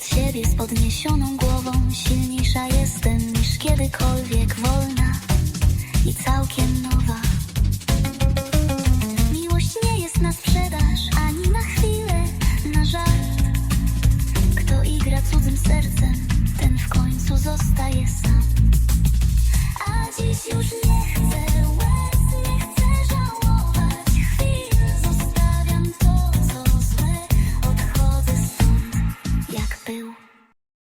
dziś idę przed siebie z podniesioną głową. Silniejsza jestem niż kiedykolwiek, wolna i całkiem nowa. Miłość nie jest na sprzedaż, ani na chwilę, na żart. Kto igra cudzym sercem, ten w końcu zostaje sam. A dziś już nie